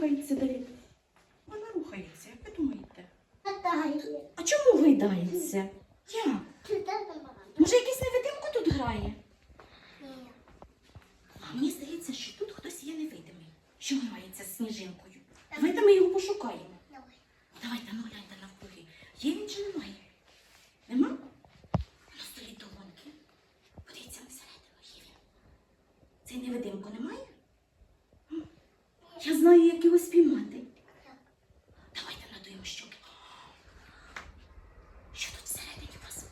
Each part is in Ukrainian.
рухається, Давід? Вона рухається, як ви думаєте? А чому гойдається? Як? Може, якийсь невидимко тут грає? Ні. А мені здається, що тут хтось є невидимий, що грається з сніжинкою. Давайте ми його пошукаємо. Давай. Давайте, ну гляньте навкруги. Є він чи немає? Нема? На столі долоньки. Подивіться всередину, є він. Цей невидимко немає? Я знаю, як його спіймати. Давайте надуємо щоки. Що тут всередині у вас?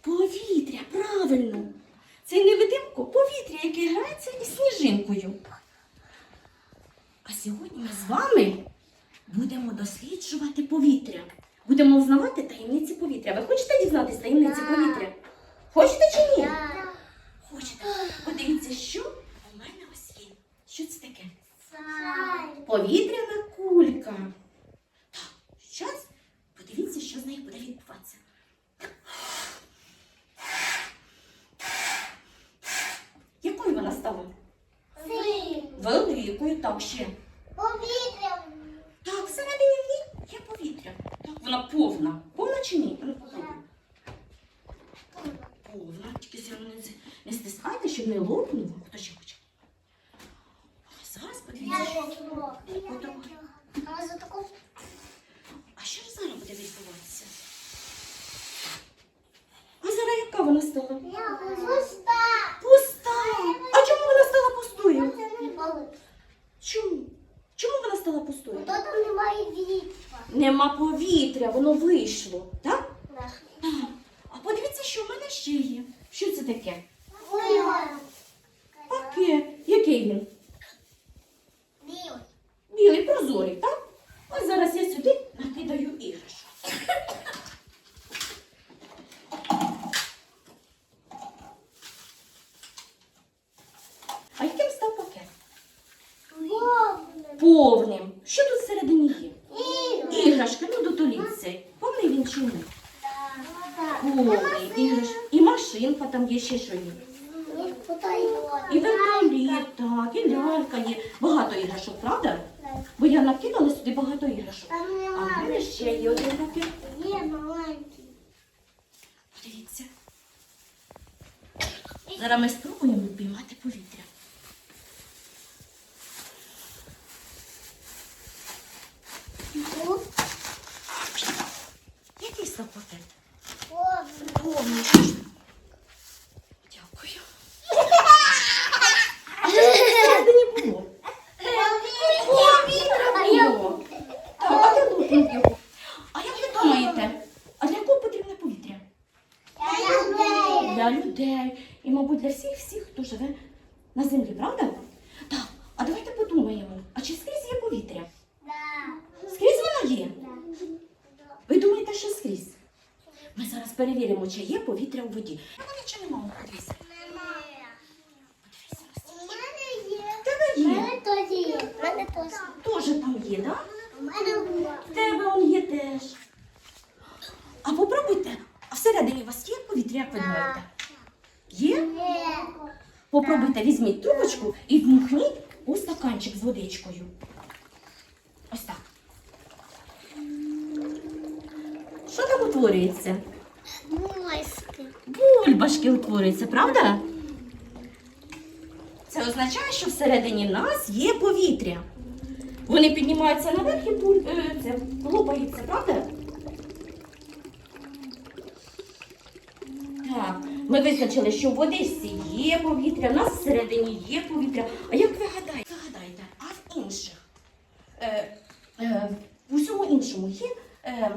Повітря, правильно. Цей невидимко повітря, яке грається із сніжинкою. А сьогодні ми з вами будемо досліджувати повітря. Будемо взнавати таємниці повітря. Ви хочете дізнатися таємниці повітря? Хочете чи ні? Так. Хочете. Подивіться, що у мене ось є. Що це таке? Сай. Повітряна кулька. Так, зараз подивіться, що з нею буде відбуватися. Якою вона стала? Великою, так ще. Повітря. Так, всередині є повітря. Так, вона повна. Повна чи ні? Ну, попробуй. Повна. Тільки все не, стискайте, щоб не лопнуло. Хто ще хоче? Зараз подивіться. А А що ж зараз буде відбуватися? А зараз яка вона стала? пуста. Пуста! А чому вона стала пустою? Чому? Чому вона стала пустою? Бо там немає вітря. Нема повітря, воно вийшло, так? Так. Так. А подивіться, що в мене ще є. Що це таке? Ой, Пакет. Який він? Білий. Білий, прозорий, так? Ось зараз я сюди накидаю іграшок. А яким став пакет? Повний. Повним. Що тут всередині є? Ігор. Іграшки, ну дотоліться. Повний він чи ні? Так. Повний іграшки. І машинка там є ще що є. І вертоліт, так, і лялька є. Багато іграшок, правда? Бо я накидала сюди багато іграшок. А в мене ще є один такий? Є маленький. Подивіться. Зараз ми спробуємо піймати повітря. Тут Який став пакет? повний. Повний. Дякую. А що ж всередині було? Повітря. Було. Так, а де лопнув його? А як ви думаєте, а для кого потрібне повітря? Я люблю. Для людей. І, мабуть, для всіх всіх, хто живе на землі, правда? Так. А давайте подумаємо, а чи скрізь є повітря? Да. Скрізь воно є? Да. Ви думаєте, що скрізь? Ми зараз перевіримо, чи є повітря у воді. Мене чи немає? Подивіться. Немає. У мене є. Тебе У є. мене теж є. У мене теж. Теж там є, так? Да? У мене В тебе он є теж. А попробуйте, а всередині у вас є повітря, як ви думаєте? Є? є. Попробуйте, візьміть трубочку і вмухніть у стаканчик з водичкою. Ось так. Що там утворюється? Мойськи. Бульбашки утворюються, правда? Це означає, що всередині нас є повітря. Вони піднімаються наверх і буль... е, це, лопаються, правда? Так, ми визначили, що в водичці є повітря, в нас всередині є повітря. А як ви гадаєте? Гадайте, а в інших? Е, е, усьому іншому є е,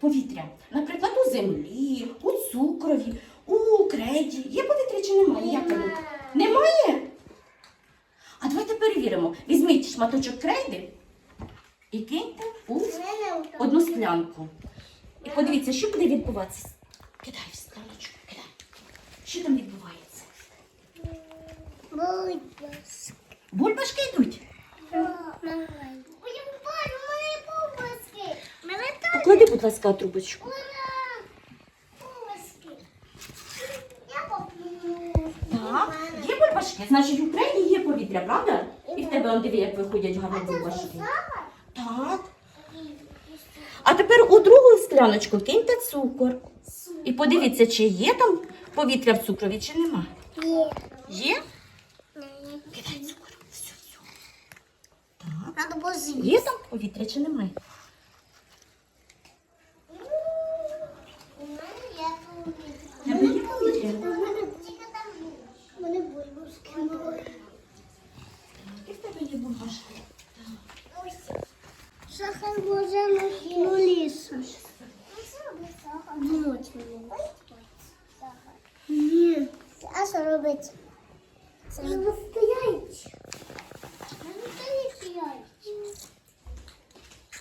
повітря. Наприклад, у землі, у цукрові, у креді. Є повітря чи немає? Як ви? Немає? А давайте перевіримо. Візьміть шматочок крейди і киньте у одну склянку. І подивіться, що буде відбуватися. Кидай в скляночку, кидай. Що там відбувається? Бульбашки йдуть. Ой, я бачу, у мене бульбаски. Мене теж Поклади, будь ласка, трубочку. Так, є бульбашки, значить у крейді є повітря, правда? І в тебе он диви, як виходять гарно бульбашки. Так. А тепер у другу скляночку киньте цукор. І подивіться, чи є там повітря в цукрові, чи нема. Є. Є? Кидай цукор. Все, все. Так. Є там повітря чи немає? У мене є В тебе є повітря? У мене тільки там у мене бульбашки були. І в тебе є бумажки. Сахар може на. А що робить? Це.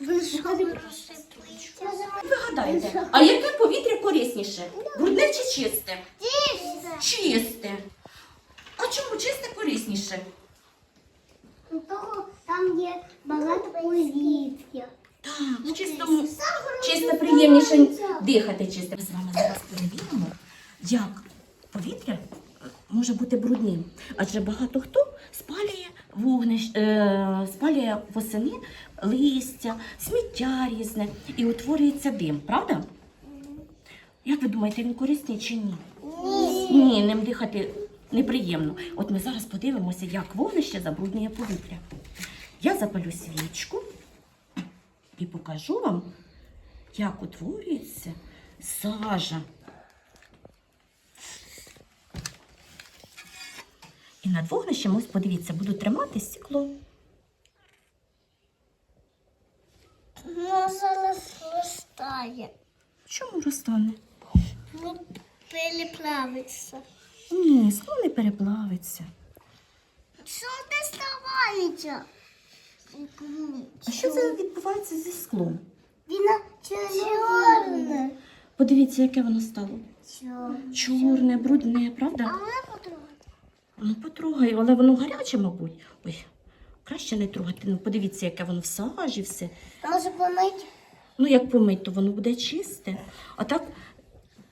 Ви що Ви гадаєте, а яке повітря корисніше? Брудне чи чисте? Чисте. А чому чисте корисніше? Того там є багато повітря. Так, в чистому чисто приємніше дихати чисто. Ми з вами зараз перевіримо, як повітря е, може бути брудним. Адже багато хто спалює вогнищ, е, спалює восени листя, сміття різне і утворюється дим, правда? Як ви думаєте, він корисний чи ні? Ні, ним дихати неприємно. От ми зараз подивимося, як вогнище забруднює повітря. Я запалю свічку і покажу вам, як утворюється сажа. І над вогнищем, ось подивіться, буду тримати стекло. Ну, зараз розтає. Чому розтане? Ну, переплавиться. Ні, скло не переплавиться. Що ти ставається? А що це відбувається зі склом? Він чорне. Подивіться, яке воно стало. Чорне. Брудне, правда? А вона потрогає. Ну, потрогай, але воно гаряче, мабуть. Ой, краще не трогати. Ну, подивіться, яке воно в сажі, все. Може помити? Ну, як помить, то воно буде чисте. А так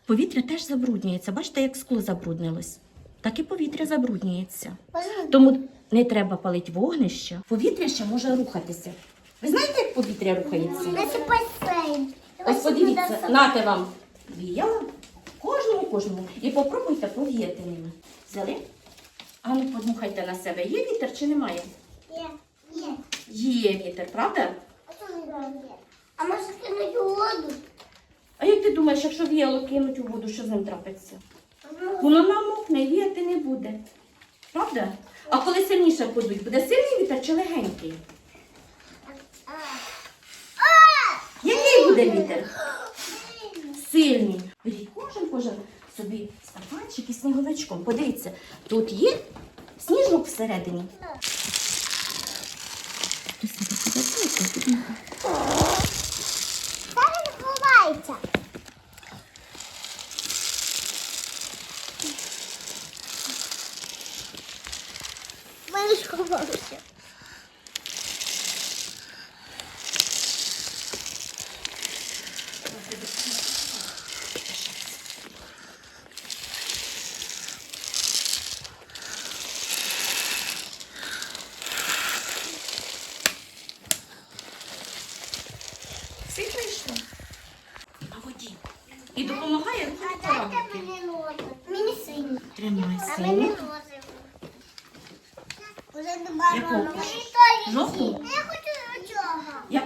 повітря теж забруднюється. Бачите, як скло забруднилось. Так і повітря забруднюється. Тому не треба палити вогнище. Повітря ще може рухатися. Ви знаєте, як повітря рухається? це басейн. Ось подивіться, нате вам віяла, кожному, кожному. І попробуйте повіяти ними. Взяли? А ну подмухайте на себе. Є вітер чи немає? Є. Є. Є вітер, правда? А що не є? А може кинути у воду? А як ти думаєш, якщо віяло кинуть у воду, що з ним трапиться? Воно намокне, віяти не буде. Правда? А коли сильніше подуть, буде сильний вітер чи легенький? Який буде вітер? Сильний. Стаканчик сніговичком. Подивіться, тут є сніжок всередині. Зараз ховається. Ми ж ховалися. Допомагає А дайте мені ноги. Мені синій. Тримай А мені сильно. розовий. Уже? Мені? Я хочу цього. А?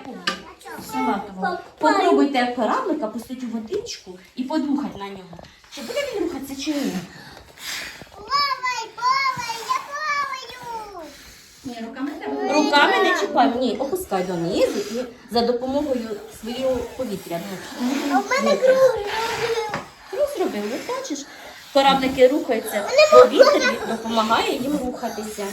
Салатового. Попробуйте кораблика пустити у водичку і подмухати на нього. Чи буде він рухатися чи ні? Плавай, плавай, я плаваю. Ні, руками не Руками. Ні, опускай донизу і за допомогою свого повітря. Ну, А в мене круг. Круг зробив, ви бачиш? Кораблики рухаються, повітря допомагає їм рухатися.